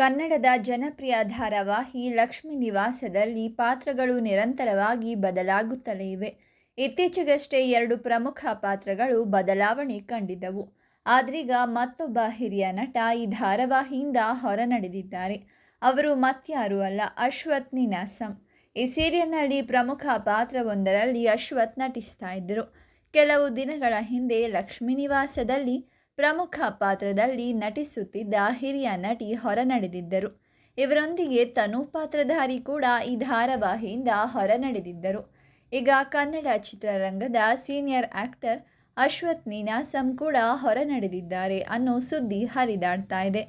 ಕನ್ನಡದ ಜನಪ್ರಿಯ ಧಾರಾವಾಹಿ ಲಕ್ಷ್ಮಿ ನಿವಾಸದಲ್ಲಿ ಪಾತ್ರಗಳು ನಿರಂತರವಾಗಿ ಬದಲಾಗುತ್ತಲೇ ಇವೆ. ಇತ್ತೀಚೆಗಷ್ಟೇ ಎರಡು ಪ್ರಮುಖ ಪಾತ್ರಗಳು ಬದಲಾವಣೆ ಕಂಡಿದ್ದವು. ಆದ್ರೀಗ ಮತ್ತೊಬ್ಬ ಹಿರಿಯ ನಟ ಈ ಧಾರಾವಾಹಿಯಿಂದ ಹೊರನಡೆದಿದ್ದಾರೆ. ಅವರು ಮತ್ಯಾರು ಅಲ್ಲ, ಅಶ್ವಥ್ ನಿನಾಸಂ. ಈ ಸೀರಿಯಲ್ನಲ್ಲಿ ಪ್ರಮುಖ ಪಾತ್ರವೊಂದರಲ್ಲಿ ಅಶ್ವಥ್ ನಟಿಸ್ತಾ ಇದ್ದರು. ಕೆಲವು ದಿನಗಳ ಹಿಂದೆ ಲಕ್ಷ್ಮೀ ನಿವಾಸದಲ್ಲಿ ಪ್ರಮುಖ ಪಾತ್ರದಲ್ಲಿ ನಟಿಸುತ್ತಿದ್ದ ಹಿರಿಯ ನಟಿ ಹೊರನಡೆದಿದ್ದರು. ಇವರೊಂದಿಗೆ ತನು ಪಾತ್ರಧಾರಿ ಕೂಡ ಈ ಧಾರಾವಾಹಿಯಿಂದ ಹೊರನಡೆದಿದ್ದರು. ಈಗ ಕನ್ನಡ ಚಿತ್ರರಂಗದ ಸೀನಿಯರ್ ಆಕ್ಟರ್ ಅಶ್ವಥ್ ನೀನಾಸಂ ಕೂಡ ಹೊರನಡೆದಿದ್ದಾರೆ ಅನ್ನೋ ಸುದ್ದಿ ಹರಿದಾಡ್ತಾ ಇದೆ.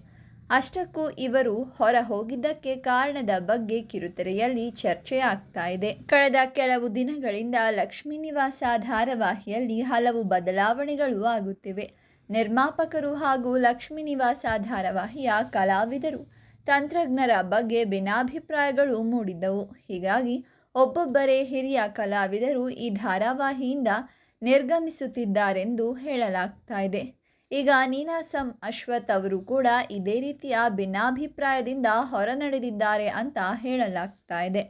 ಅಷ್ಟಕ್ಕೂ ಇವರು ಹೊರ ಹೋಗಿದ್ದಕ್ಕೆ ಕಾರಣದ ಬಗ್ಗೆ ಕಿರುತೆರೆಯಲ್ಲಿ ಚರ್ಚೆ ಆಗ್ತಾ ಇದೆ. ಕಳೆದ ಕೆಲವು ದಿನಗಳಿಂದ ಲಕ್ಷ್ಮೀ ನಿವಾಸ ಧಾರಾವಾಹಿಯಲ್ಲಿ ಹಲವು ಬದಲಾವಣೆಗಳು ಆಗುತ್ತಿವೆ. ನಿರ್ಮಾಪಕರು ಹಾಗೂ ಲಕ್ಷ್ಮೀ ನಿವಾಸ ಧಾರಾವಾಹಿಯ ಕಲಾವಿದರು. ತಂತ್ರಜ್ಞರ ಬಗ್ಗೆ ಭಿನ್ನಾಭಿಪ್ರಾಯಗಳು ಮೂಡಿದ್ದವು. ಹೀಗಾಗಿ ಒಬ್ಬೊಬ್ಬರೇ ಹಿರಿಯ ಕಲಾವಿದರು ಈ ಧಾರಾವಾಹಿಯಿಂದ ನಿರ್ಗಮಿಸುತ್ತಿದ್ದಾರೆಂದು ಹೇಳಲಾಗ್ತಾ ಇದೆ. ಈಗ ನೀನಾಸಂ ಅಶ್ವಥ್ ಅವರು ಕೂಡ ಇದೇ ರೀತಿಯ ಭಿನ್ನಾಭಿಪ್ರಾಯದಿಂದ ಹೊರನಡೆದಿದ್ದಾರೆ ಅಂತ ಹೇಳಲಾಗ್ತಾ ಇದೆ.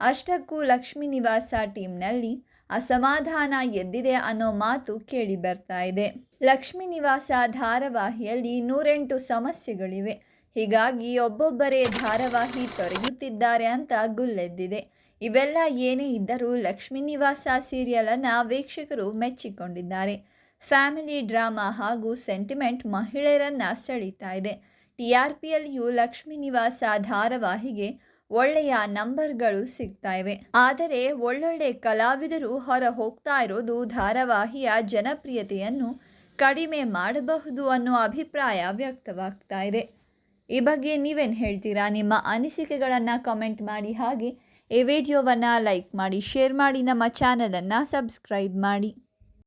ಅಷ್ಟಕ್ಕೂ ಲಕ್ಷ್ಮೀ ನಿವಾಸ ಟೀಮ್ನಲ್ಲಿ ಅಸಮಾಧಾನ ಎದ್ದಿದೆ ಅನ್ನೋ ಮಾತು ಕೇಳಿ ಬರ್ತಾ ಇದೆ. ಲಕ್ಷ್ಮೀ ನಿವಾಸ ಧಾರಾವಾಹಿಯಲ್ಲಿ ನೂರೆಂಟು ಸಮಸ್ಯೆಗಳಿವೆ. ಹೀಗಾಗಿ ಒಬ್ಬೊಬ್ಬರೇ ಧಾರಾವಾಹಿ ತೊರೆಯುತ್ತಿದ್ದಾರೆ ಅಂತ ಗುಲ್ಲೆದ್ದಿದೆ. ಇವೆಲ್ಲ ಏನೇ ಇದ್ದರೂ ಲಕ್ಷ್ಮೀ ನಿವಾಸ ಸೀರಿಯಲನ್ನು ವೀಕ್ಷಕರು ಮೆಚ್ಚಿಕೊಂಡಿದ್ದಾರೆ. ಫ್ಯಾಮಿಲಿ ಡ್ರಾಮಾ ಹಾಗೂ ಸೆಂಟಿಮೆಂಟ್ ಮಹಿಳೆಯರನ್ನು ಸೆಳೀತಾ ಇದೆ. ಟಿ ಆರ್ ಪಿಯಲ್ಲಿಯೂ ಲಕ್ಷ್ಮೀ ನಿವಾಸ ಧಾರಾವಾಹಿಗೆ ಒಳ್ಳೆಯ ನಂಬರ್ಗಳು ಸಿಗ್ತಾ ಇವೆ. ಆದರೆ ಒಳ್ಳೊಳ್ಳೆ ಕಲಾವಿದರು ಹೊರ ಹೋಗ್ತಾ ಇರೋದು ಧಾರಾವಾಹಿಯ ಜನಪ್ರಿಯತೆಯನ್ನು ಕಡಿಮೆ ಮಾಡಬಹುದು ಅನ್ನೋ ಅಭಿಪ್ರಾಯ ವ್ಯಕ್ತವಾಗ್ತಾ ಇದೆ. ಈ ಬಗ್ಗೆ ನೀವೇನು ಹೇಳ್ತೀರಾ? ನಿಮ್ಮ ಅನಿಸಿಕೆಗಳನ್ನು ಕಮೆಂಟ್ ಮಾಡಿ. ಹಾಗೆ ಈ ವಿಡಿಯೋವನ್ನು ಲೈಕ್ ಮಾಡಿ, ಶೇರ್ ಮಾಡಿ, ನಮ್ಮ ಚಾನಲನ್ನು ಸಬ್ಸ್ಕ್ರೈಬ್ ಮಾಡಿ.